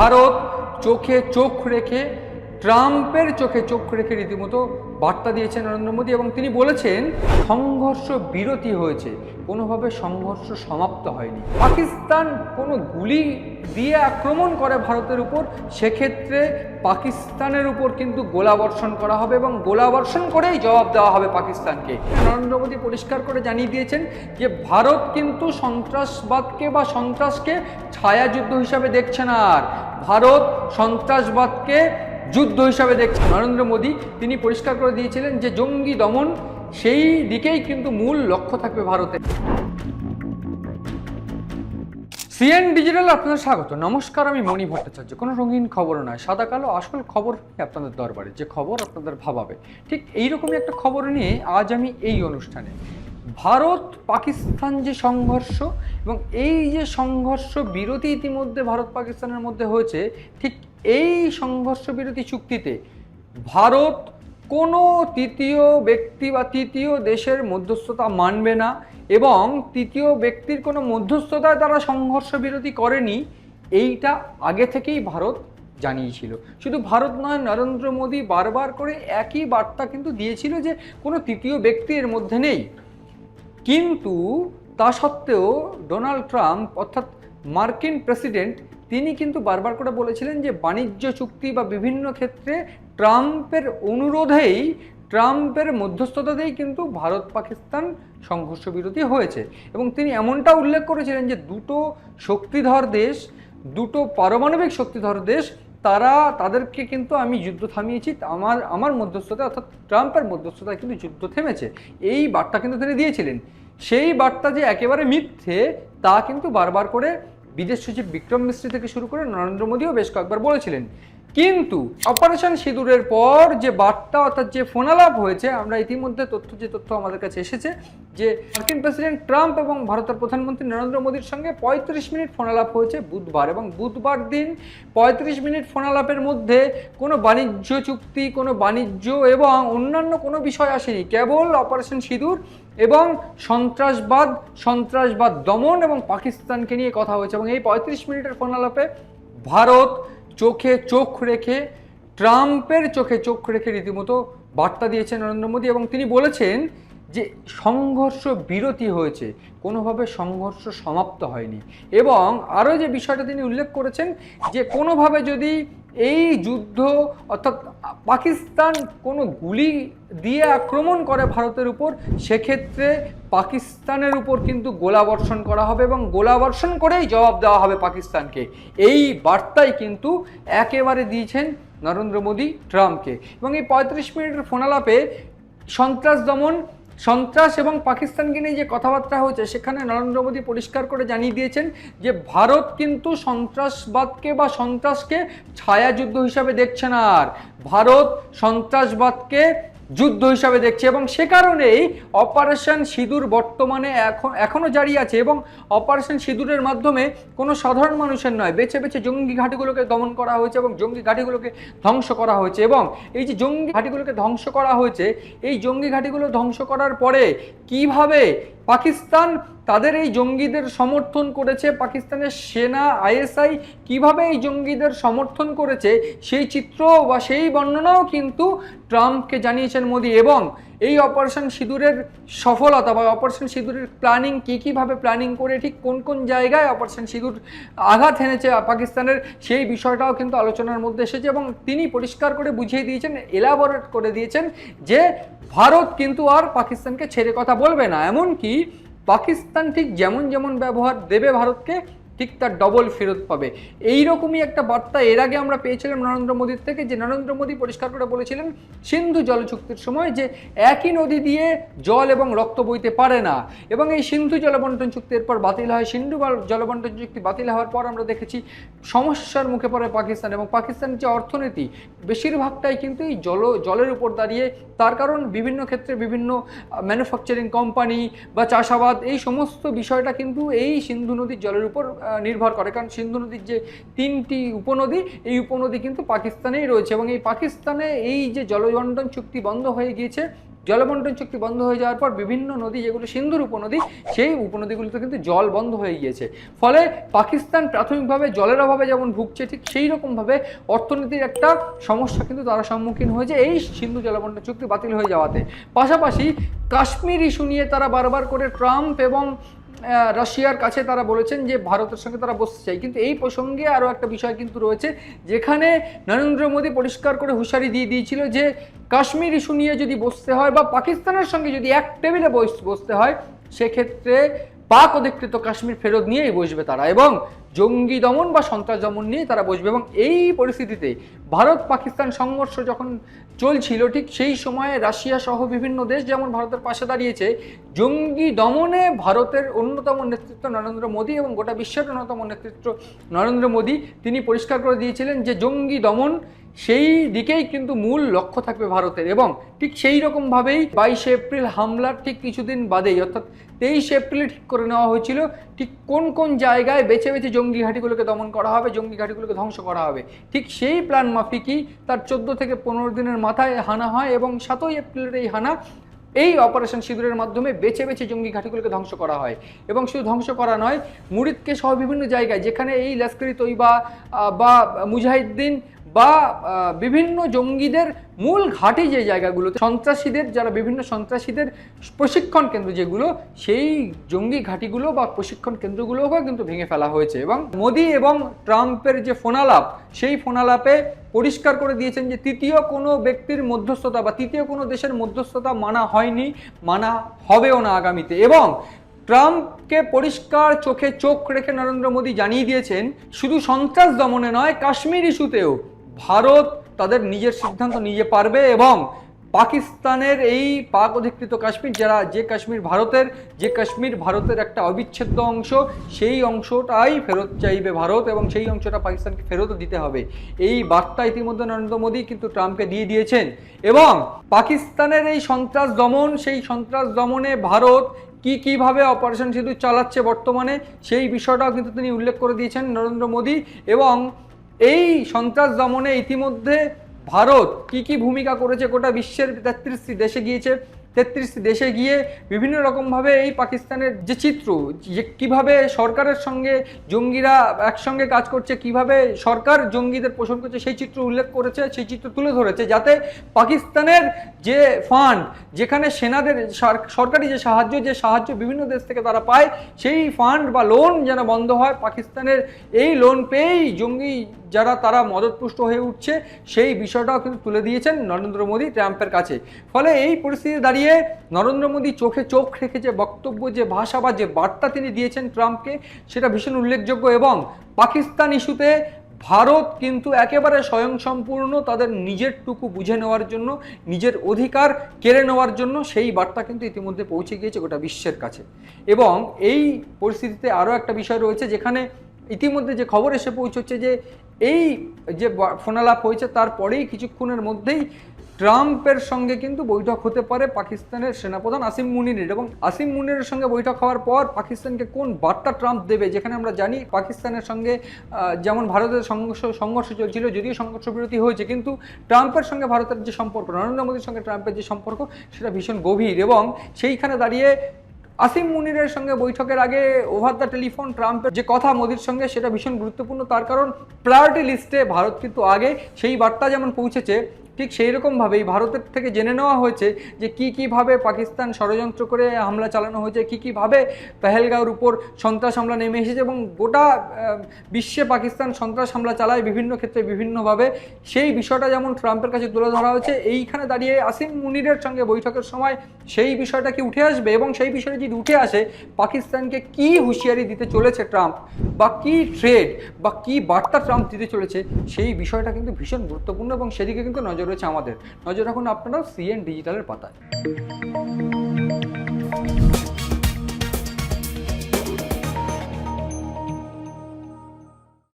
ভারত চোখে চোখ রেখে ট্রাম্পের চোখে চোখ রেখে রীতিমতো বার্তা দিয়েছেন নরেন্দ্র মোদী এবং তিনি বলেছেন, সংঘর্ষ বিরতি হয়েছে, কোনোভাবে সংঘর্ষ সমাপ্ত হয়নি। পাকিস্তান কোনো গুলি দিয়ে আক্রমণ করে ভারতের উপর, সেক্ষেত্রে পাকিস্তানের উপর কিন্তু গোলাবর্ষণ করা হবে এবং গোলাবর্ষণ করেই জবাব দেওয়া হবে পাকিস্তানকে। নরেন্দ্র মোদী পরিষ্কার করে জানিয়ে দিয়েছেন যে, ভারত কিন্তু সন্ত্রাসবাদকে বা সন্ত্রাসকে ছায়াযুদ্ধ হিসাবে দেখছে না আর। ভারত সন্ত্রাসবাদকে যুদ্ধ হিসাবে দেখছে। নরেন্দ্র মোদী, তিনি পরিষ্কার করে দিয়েছিলেন যে জঙ্গি দমন সেই দিকেই কিন্তু মূল লক্ষ্য থাকবে ভারতের সিএন ডিজিটাল আপনাদের স্বাগত। নমস্কার, আমি মণি ভট্টাচার্য। কোনো রঙিন খবর নয়, সাদা কালো আসল খবর আপনাদের দরবারে। যে খবর আপনাদের ভাবাবে। ঠিক এইরকমই একটা খবর নিয়ে আজ আমি এই অনুষ্ঠানে। ভারত, পাকিস্তান যে সংঘর্ষ এবং এই যে সংঘর্ষ বিরতি ইতিমধ্যে ভারত পাকিস্তানের মধ্যে হয়েছে, ঠিক এই সংঘর্ষ বিরতি চুক্তিতে ভারত কোনো তৃতীয় ব্যক্তি বা তৃতীয় দেশের মধ্যস্থতা মানবে না এবং তৃতীয় ব্যক্তির কোনো মধ্যস্থতায় তারা সংঘর্ষ বিরতি করেনি, এইটা আগে থেকেই ভারত জানিয়েছিল। শুধু ভারত নয়, নরেন্দ্র মোদী বারবার করে একই বার্তা কিন্তু দিয়েছিল যে কোনো তৃতীয় ব্যক্তি এর মধ্যে নেই। কিন্তু তা সত্ত্বেও ডোনাল্ড ট্রাম্প অর্থাৎ মার্কিন প্রেসিডেন্ট তিনি কিন্তু বারবার করে বলেছিলেন যে বাণিজ্য চুক্তি বা বিভিন্ন ক্ষেত্রে ট্রাম্পের অনুরোধেই, ট্রাম্পের মধ্যস্থতাতেই কিন্তু ভারত পাকিস্তান সংঘর্ষ বিরতি হয়েছে। এবং তিনি এমনটা উল্লেখ করেছিলেন যে দুটো শক্তিধর দেশ, দুটো পারমাণবিক শক্তিধর দেশ, তারা তাদেরকে কিন্তু আমি যুদ্ধ থামিয়েছি, আমার আমার মধ্যস্থতা অর্থাৎ ট্রাম্পের মধ্যস্থতায় কিন্তু যুদ্ধ থেমেছে। এই বার্তা কিন্তু তিনি দিয়েছিলেন। সেই বার্তা যে একেবারে মিথ্যে, তা কিন্তু বারবার করে বিদেশ সচিব বিক্রম মিস্ত্রি থেকে শুরু করে নরেন্দ্র মোদীও বেশ কয়েকবার বলেছিলেন। কিন্তু অপারেশন সিঁদুরের পর যে বার্তা অর্থাৎ যে ফোনালাপ হয়েছে, আমরা ইতিমধ্যে তথ্য, যে তথ্য আমাদের কাছে এসেছে, যে মার্কিন প্রেসিডেন্ট ট্রাম্প এবং ভারতের প্রধানমন্ত্রী নরেন্দ্র মোদীর সঙ্গে পঁয়ত্রিশ মিনিট ফোনালাপ হয়েছে বুধবার এবং বুধবার দিন পঁয়ত্রিশ মিনিট ফোনালাপের মধ্যে কোনো বাণিজ্য চুক্তি, কোনো বাণিজ্য এবং অন্যান্য কোনো বিষয় আসেনি। কেবল অপারেশন সিঁদুর এবং সন্ত্রাসবাদ সন্ত্রাসবাদ দমন এবং পাকিস্তানকে নিয়ে কথা হয়েছে এবং এই পঁয়ত্রিশ মিনিটের ফোনালাপে ভারত চোখে চোখ রেখে, ট্রাম্পের চোখে চোখ রেখে রীতিমতো বার্তা দিয়েছেন নরেন্দ্র মোদী এবং তিনি বলেছেন যে সংঘর্ষ বিরতি হয়েছে, কোনোভাবে সংঘর্ষ সমাপ্ত হয়নি। এবং আরও যে বিষয়টা তিনি উল্লেখ করেছেন, যে কোনোভাবে যদি এই যুদ্ধ অর্থাৎ পাকিস্তান কোনো গুলি দিয়ে আক্রমণ করে ভারতের উপর, সেক্ষেত্রে পাকিস্তানের উপর কিন্তু গোলাবর্ষণ করা হবে এবং গোলাবর্ষণ করেই জবাব দেওয়া হবে পাকিস্তানকে। এই বার্তাই কিন্তু একেবারে দিয়েছেন নরেন্দ্র মোদী ট্রাম্পকে। এবং এই পঁয়ত্রিশ মিনিটের ফোনালাপে সন্ত্রাস দমন সন্ত্রাস এবং পাকিস্তানকে নিয়ে যে কথাবার্তা হয়েছে, সেখানে নরেন্দ্র মোদী পরিষ্কার করে জানিয়ে দিয়েছেন যে ভারত কিন্তু সন্ত্রাসবাদকে বা সন্ত্রাসকে ছায়াযুদ্ধ হিসাবে দেখছে না আর। ভারত সন্ত্রাসবাদকে যুদ্ধ হিসাবে দেখছে এবং সে কারণেই অপারেশন সিঁদুর বর্তমানে এখন এখনও জারি আছে এবং অপারেশন সিঁদুরের মাধ্যমে কোনো সাধারণ মানুষের নয়, বেছে বেছে জঙ্গি ঘাটিগুলোকে দমন করা হয়েছে এবং জঙ্গি ঘাটিগুলোকে ধ্বংস করা হয়েছে এবং এই যে জঙ্গি ঘাটিগুলোকে ধ্বংস করা হয়েছে, এই জঙ্গি ঘাটিগুলো ধ্বংস করার পরে কীভাবে পাকিস্তান তাদের এই জঙ্গিদের সমর্থন করেছে, পাকিস্তানের সেনা, আইএসআই কীভাবে এই জঙ্গিদের সমর্থন করেছে সেই চিত্র বা সেই বর্ণনাও কিন্তু ট্রাম্পকে জানিয়েছেন মোদী এবং এই অপারেশন সিঁদুরের সফলতা বা অপারেশন সিঁদুরের প্ল্যানিং কী কীভাবে প্ল্যানিং করে ঠিক কোন কোন জায়গায় অপারেশন সিঁদুর আঘাত এনেছে পাকিস্তানের সেই বিষয়টাও কিন্তু আলোচনার মধ্যে এসেছে এবং তিনি পরিষ্কার করে বুঝিয়ে দিয়েছেন এলাবোরেট করে দিয়েছেন যে ভারত কিন্তু আর পাকিস্তানকে ছেড়ে কথা বলবে না। এমনকি পাকিস্তান ঠিক যেমন যেমন ব্যবহার দেবে ভারতকে ঠিক তার ডবল ফেরত পাবে। এই রকমই একটা বার্তা এর আগে আমরা পেয়েছিলাম নরেন্দ্র মোদীর থেকে, যে নরেন্দ্র মোদী পরিষ্কার করে বলেছিলেন সিন্ধু জল চুক্তির সময় যে একই নদী দিয়ে জল এবং রক্ত বইতে পারে না। এবং এই সিন্ধু জলবন্টন চুক্তির পর বাতিল হয়। সিন্ধু জলবন্টন চুক্তি বাতিল হওয়ার পর আমরা দেখেছি সমস্যার মুখে পড়ে পাকিস্তান এবং পাকিস্তানের যে অর্থনীতি, বেশিরভাগটাই কিন্তু এই জল, জলের উপর দাঁড়িয়ে। তার কারণ বিভিন্ন ক্ষেত্রে বিভিন্ন ম্যানুফ্যাকচারিং কোম্পানি বা চাষাবাদ, এই সমস্ত বিষয়টা কিন্তু এই সিন্ধু নদীর জলের উপর নির্ভর করে। কারণ সিন্ধু নদীর যে তিনটি উপনদী, এই উপনদী কিন্তু পাকিস্তানেই রয়েছে এবং এই পাকিস্তানে এই যে জলবন্টন চুক্তি বন্ধ হয়ে গিয়েছে, জলবন্টন চুক্তি বন্ধ হয়ে যাওয়ার পর বিভিন্ন নদী, যেগুলো সিন্ধুর উপনদী, সেই উপনদীগুলিতে কিন্তু জল বন্ধ হয়ে গিয়েছে। ফলে পাকিস্তান প্রাথমিকভাবে জলের অভাবে যেমন ভুগছে, ঠিক সেই রকমভাবে অর্থনীতির একটা সমস্যা কিন্তু তারা সম্মুখীন হয়েছে এই সিন্ধু জলবন্টন চুক্তি বাতিল হয়ে যাওয়াতে। পাশাপাশি কাশ্মীর ইস্যু নিয়ে তারা বারবার করে ট্রাম্প এবং রাশিয়ার কাছে তারা বলেছেন যে ভারতের সঙ্গে তারা বসতে চাই কিন্তু এই প্রসঙ্গে আরও একটা বিষয় কিন্তু রয়েছে, যেখানে নরেন্দ্র মোদী পরিষ্কার করে হুঁশিয়ারি দিয়ে দিয়েছিল যে কাশ্মীর ইস্যু নিয়ে যদি বসতে হয় বা পাকিস্তানের সঙ্গে যদি এক টেবিলে বস- বসতে হয়, সেক্ষেত্রে পাক অধিকৃত কাশ্মীর ফেরত নিয়েই বসবে তারা এবং জঙ্গি দমন বা সন্ত্রাস দমন নিয়ে তারা বসবে এবং এই পরিস্থিতিতে ভারত পাকিস্তান সংঘর্ষ যখন চলছিল, ঠিক সেই সময়ে রাশিয়া সহ বিভিন্ন দেশ যেমন ভারতের পাশে দাঁড়িয়েছে, জঙ্গি দমনে ভারতের অন্যতম নেতৃত্ব নরেন্দ্র মোদী এবং গোটা বিশ্বের অন্যতম নেতৃত্ব নরেন্দ্র মোদী, তিনি পরিষ্কার করে দিয়েছিলেন যে জঙ্গি দমন সেই দিকেই কিন্তু মূল লক্ষ্য থাকবে ভারতের এবং ঠিক সেই রকমভাবেই বাইশে এপ্রিল হামলার ঠিক কিছুদিন বাদেই, অর্থাৎ তেইশে এপ্রিলে ঠিক করে নেওয়া হয়েছিল। ঠিক কোন কোন জায়গায় বেছে বেছে জঙ্গি ঘাঁটিগুলোকে দমন করা হবে, জঙ্গি ঘাঁটিগুলোকে ধ্বংস করা হবে? ঠিক সেই প্ল্যান মাফিকই তার চোদ্দ থেকে পনেরো দিনের মাথায় হানা হয় এবং সাতই এপ্রিলের এই হানা এই অপারেশন সিঁদুরের মাধ্যমে বেছে বেছে জঙ্গি ঘাঁটিগুলোকে ধ্বংস করা হয়। এবং শুধু ধ্বংস করা নয়, মুরিদকে সহ বিভিন্ন জায়গায় যেখানে এই লস্করি তৈবা বা মুজাহিদ্দিন বা বিভিন্ন জঙ্গিদের মূল ঘাঁটি যে জায়গাগুলোতে, সন্ত্রাসীদের যারা বিভিন্ন সন্ত্রাসীদের প্রশিক্ষণ কেন্দ্র যেগুলো, সেই জঙ্গি ঘাঁটিগুলো বা প্রশিক্ষণ কেন্দ্রগুলোকেও কিন্তু ভেঙে ফেলা হয়েছে। এবং মোদি এবং ট্রাম্পের যে ফোনালাপ, সেই ফোনালাপে পরিষ্কার করে দিয়েছেন যে তৃতীয় কোনো ব্যক্তির মধ্যস্থতা বা তৃতীয় কোনো দেশের মধ্যস্থতা মানা হয়নি, মানা হবেও না আগামীতে। এবং ট্রাম্পকে পরিষ্কার চোখে চোখ রেখে নরেন্দ্র মোদী জানিয়ে দিয়েছেন, শুধু সন্ত্রাস দমনে নয়, কাশ্মীর ইস্যুতেও ভারত তাদের নিজের সিদ্ধান্ত নিজে পারবে এবং পাকিস্তানের এই পাক অধিকৃত কাশ্মীর, যারা যে কাশ্মীর ভারতের, যে কাশ্মীর ভারতের একটা অবিচ্ছেদ্য অংশ, সেই অংশটাই ফেরত চাইবে ভারত এবং সেই অংশটা পাকিস্তানকে ফেরত দিতে হবে। এই বার্তা ইতিমধ্যে নরেন্দ্র মোদী কিন্তু ট্রাম্পকে দিয়ে দিয়েছেন। এবং পাকিস্তানের এই সন্ত্রাস দমন, সেই সন্ত্রাস দমনে ভারত কি কীভাবে অপারেশন সিঁদুর চালাচ্ছে বর্তমানে, সেই বিষয়টাও কিন্তু তিনি উল্লেখ করে দিয়েছেন নরেন্দ্র মোদী এবং এই সন্ত্রাস দমনে ইতিমধ্যে ভারত কি কি ভূমিকা করেছে গোটা বিশ্বের তেত্রিশটি দেশে গিয়েছে, তেত্রিশটি দেশে গিয়ে বিভিন্ন রকমভাবে এই পাকিস্তানের যে চিত্র, যে কীভাবে সরকারের সঙ্গে জঙ্গিরা একসঙ্গে কাজ করছে, কীভাবে সরকার জঙ্গিদের পোষণ করছে, সেই চিত্র উল্লেখ করেছে, সেই চিত্র তুলে ধরেছে যাতে পাকিস্তানের যে ফান্ড যেখানে সেনাদের সরকারি যে সাহায্য যে সাহায্য বিভিন্ন দেশ থেকে তারা পায়, সেই ফান্ড বা লোন যেন বন্ধ হয়, পাকিস্তানের এই লোন পেয়েই জঙ্গি যারা তারা মদতপুষ্ট হয়ে উঠছে, সেই বিষয়টাও কিন্তু তুলে দিয়েছেন নরেন্দ্র মোদী ট্রাম্পের কাছে। ফলে এই পরিস্থিতি দাঁড়িয়ে নরেন্দ্র মোদী চোখে চোখ রেখে যে বক্তব্য, যে ভাষা বা যে বার্তা তিনি দিয়েছেন ট্রাম্পকে, সেটা ভীষণ উল্লেখযোগ্য এবং পাকিস্তান ইস্যুতে ভারত কিন্তু একেবারে স্বয়ংসম্পূর্ণ তাদের নিজেরটুকু বুঝে নেওয়ার জন্য, নিজের অধিকার কেড়ে নেওয়ার জন্য সেই বার্তা কিন্তু ইতিমধ্যে পৌঁছে গিয়েছে গোটা বিশ্বের কাছে। এবং এই পরিস্থিতিতে আরও একটা বিষয় রয়েছে, যেখানে ইতিমধ্যে যে খবর এসে পৌঁছচ্ছে যে এই যে ফোনালাপ হয়েছে তারপরেই কিছুক্ষণের মধ্যেই ট্রাম্পের সঙ্গে কিন্তু বৈঠক হতে পারে পাকিস্তানের সেনাপ্রধান আসিম মুনিরের। এবং আসিম মুনিরের সঙ্গে বৈঠক হওয়ার পর পাকিস্তানকে কোন বার্তা ট্রাম্প দেবে, যেখানে আমরা জানি পাকিস্তানের সঙ্গে যেমন ভারতের সংঘর্ষ সংঘর্ষ চলছিল, যদিও সংঘর্ষ বিরতি হয়েছে, কিন্তু ট্রাম্পের সঙ্গে ভারতের যে সম্পর্ক, নরেন্দ্র মোদীর সঙ্গে ট্রাম্পের যে সম্পর্ক, সেটা ভীষণ গভীর। এবং সেইখানে দাঁড়িয়ে আসিম মুনিরের সঙ্গে বৈঠকের আগে ওভার দ্য টেলিফোন ট্রাম্পের যে কথা মোদির সঙ্গে সেটা ভীষণ গুরুত্বপূর্ণ। তার কারণ প্রায়োরিটি লিস্টে ভারত কিন্তু আগে সেই বার্তা যেমন পৌঁছেছে ঠিক সেই রকমভাবেই ভারতের থেকে জেনে নেওয়া হয়েছে যে কি কীভাবে পাকিস্তান ষড়যন্ত্র করে হামলা চালানো হয়েছে, কি কীভাবে পেহেলগাঁওর উপর সন্ত্রাস হামলা নেমে এসেছে এবং গোটা বিশ্বে পাকিস্তান সন্ত্রাস হামলা চালায় বিভিন্ন ক্ষেত্রে বিভিন্নভাবে। সেই বিষয়টা যেমন ট্রাম্পের কাছে তুলে ধরা হয়েছে, এইখানে দাঁড়িয়ে আসিম মুনিরের সঙ্গে বৈঠকের সময় সেই বিষয়টা কি উঠে আসবে এবং সেই বিষয়টা যদি উঠে আসে, পাকিস্তানকে কি হুঁশিয়ারি দিতে চলেছে ট্রাম্প বা কি ট্রেড বা কি বার্তা ট্রাম্প দিতে চলেছে, সেই বিষয়টা কিন্তু ভীষণ গুরুত্বপূর্ণ এবং সেদিকে কিন্তু নজর রয়েছে আমাদের। নজর রাখুন আপনারা সিএন ডিজিটালের পাতায়।